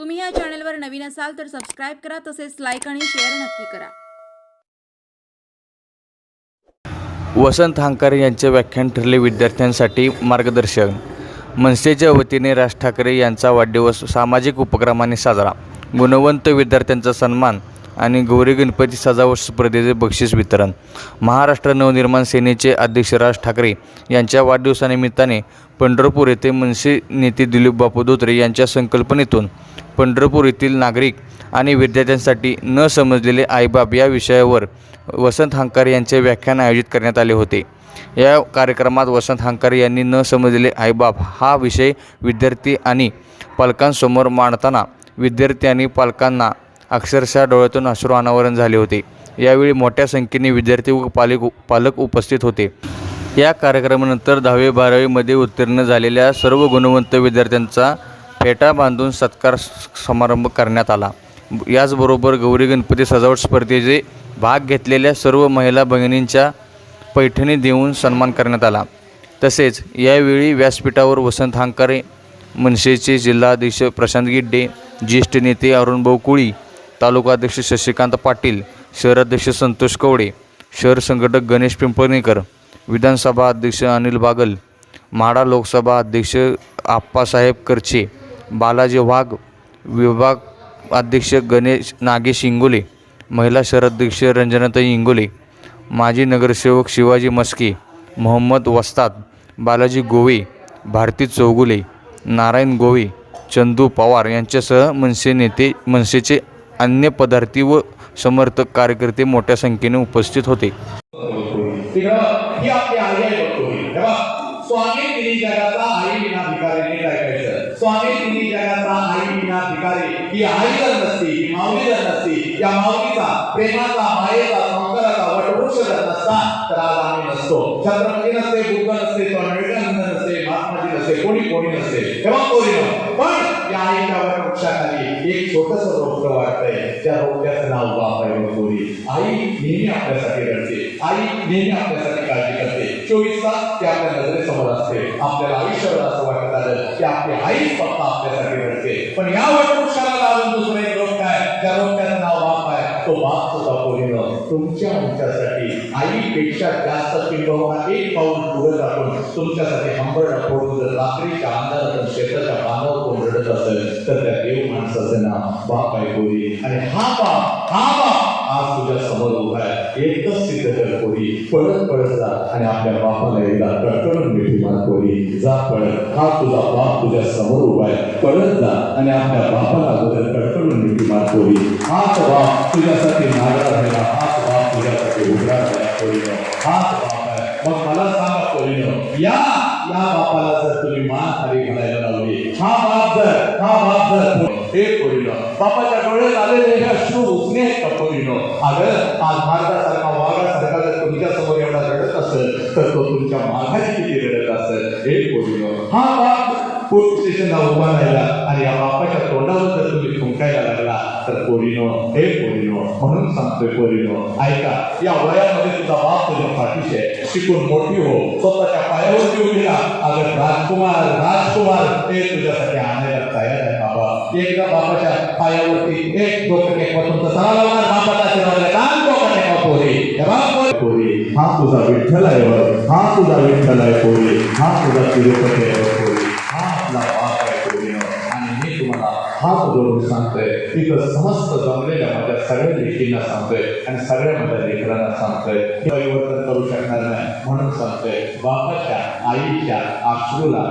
तुम्ही या चॅनलवर नवीन असाल तर सबस्क्राईब करा तसेच लाईक आणि शेअर नक्की करा. वसंत हांकारे यांचे व्याख्यान ठरले विद्यार्थ्यांसाठी मार्गदर्शन. मनसेच्या वतीने राज ठाकरे यांचा वाढदिवस सामाजिक उपक्रमाने साजरा. गुणवंत विद्यार्थ्यांचा सन्मान. आणि गौरी गणपती सजावट स्पर्धेचे बक्षीस वितरण. महाराष्ट्र नवनिर्माण सेनेचे अध्यक्ष राज ठाकरे यांच्या वाढदिवसानिमित्ताने पंढरपूर येथे मनसे नेते दिलीप बापू धोत्रे यांच्या संकल्पनेतून पंढरपूर येथील नागरिक आणि विद्यार्थ्यांसाठी न समजलेले आईबाप या विषयावर वसंत हंकार यांचे व्याख्यान आयोजित करण्यात आले होते. या कार्यक्रमात वसंत हंकार यांनी न समजलेले आईबाप हा विषय विद्यार्थी आणि पालकांसमोर मांडताना विद्यार्थी आणि पालकांना अक्षरशः डोळ्यातून अश्रू अनावरण झाले होते. यावेळी मोठ्या संख्येने विद्यार्थी व पालक पालक उपस्थित होते. या कार्यक्रमानंतर दहावी बारावीमध्ये उत्तीर्ण झालेल्या सर्व गुणवंत विद्यार्थ्यांचा फेटा बांधून सत्कार समारंभ करण्यात आला. याचबरोबर गौरी गणपती सजावट स्पर्धेचे भाग घेतलेल्या सर्व महिला भगिनींच्या पैठणी देऊन सन्मान करण्यात आला. तसेच यावेळी व्यासपीठावर वसंत हांकारे मनसेचे जिल्हाध्यक्ष प्रशांत गिड्डे ज्येष्ठ नेते अरुणभाऊ कुळी तालुकाध्यक्ष शशिकांत पाटील शहराध्यक्ष संतोष कवडे शहर संघटक गणेश पिंपळणेकर विधानसभा अध्यक्ष अनिल बागल म्हाडा लोकसभा अध्यक्ष आप्पासाहेब करचे बालाजी वाघ विभाग अध्यक्ष गणेश नागेश इंगोले महिला शहराध्यक्ष रंजनाताई इंगोले माजी नगरसेवक शिवाजी मस्के मोहम्मद वस्ताद बालाजी गोवे भारती चौगुले नारायण गोवे चंदू पवार यांच्यासह मनसे नेते मनसेचे अन्य पदार्थी व समर्थक कार्यकर्ते मोठ्या संख्येने उपस्थित होते. स्वामी तिन्ही जगाचा आई विना स्वामी तिन्ही जगाचा आई विना भिकारी. ही आई जर नसती ही माऊली जर नसती या माऊलीचा प्रेमाचा मायेचा वटवृक्ष जर नसता तर आज आम्ही नसतो. छत्रपती नसते बुद्ध नसते स्वामी नसते महात्माजी नसते कोणी कोणी नसते. तेव्हा कोणी पण छोटस रोपट वाटतंय त्या रोपट्याचं नाव बाप आहे बघतोरी आई नेहमी आपल्यासाठी रडते आई नेहमी आपल्यासाठी काळजी करते चोवीस तास ते आपल्या नजरेसमोर असते आपल्याला आयुष्यावर असं वाटत आलं की आपली आई फक्त आपल्यासाठी रडते पण या वटवृक्षाला लागून दुसरं एक रोप काय त्या रोपट्याचं नाव बाप आहे तो बाप सुद्धा पोरीनं तुमच्या आमच्यासाठी आईपेक्षा जास्त किंबहुना एक पाऊल पुढे जातो तुमच्यासाठी हंबरडा फोडून रात्रीच्या अंधारातून शेताच्या बांधावर असेल तर त्या देव माणसाचं नाव बाप आहे पोरी आणि हा बाप हा बाप आज तुझ्या समोर उभा आहे एकच सिद्ध कर पोरी पळत पळत जा आणि आपल्या बापाला एकदा कडकडून मिठी मार पोरी जा पळत हा तुझा बाप तुझ्या समोर उभा आहे पळत जा आणि आपल्या बापाला अगोदर कडकडून मिठी मार पोरी हाच बाप तुझ्यासाठी नागरा राहिला हाच बाप तुझ्यासाठी उघडा राहिला पोरीनो हाच बाप आहे मग मला सांगा पोरीनो या या बापाला जर तुम्ही मान खाली घालायला लावली हा बाप जर हा बाप जर हे पोरीनो बापाच्या डोळ्यात आलेले हे अश्रू उसने आहेत अगं आज भारतासारखा वाघासारखा जर तुमच्यासमोर एवढा रडत असेल तर तो तुमच्या माघारी किती रडत असेल. हे पोरीनो हा बाप पोलीस उभा राहिला आणि या बापाच्या तोंडावर जर तुम्ही थुंकायला लागला तर पोरीनो हे पोरीनो म्हणून सांगतोय पोरीनो ऐका या वयामध्ये तुझा बाप तुझ्या पाठीशी आहे शिकून मोठी हो स्वतःच्या पायावरती उभी राहा अगं राजकुमार राजकुमार हे तुझ्यासाठी आणायला तयार आहे बाबा एकदा बापाच्या पायावरती एक डोकं टेकवा तुमचं सणा लावणार बापाचा आशीर्वाद आहे. डोकं टेकवा पोरी हे बघ पोरी. पोरी हा तुझा विठ्ठल आहे बघ. हा तुझा विठ्ठल आहे पोरी हा तुझा तिरुपती आहे हात जोडून सांगतोय तिथं समस्त जमलेल्या माझ्या सगळ्या लेखींना सांगतोय आणि सगळ्या माझ्या लेकरांना सांगतोय. परिवर्तन करू शकणार नाही म्हणून सांगतोय बापाच्या आईच्या आश्रूला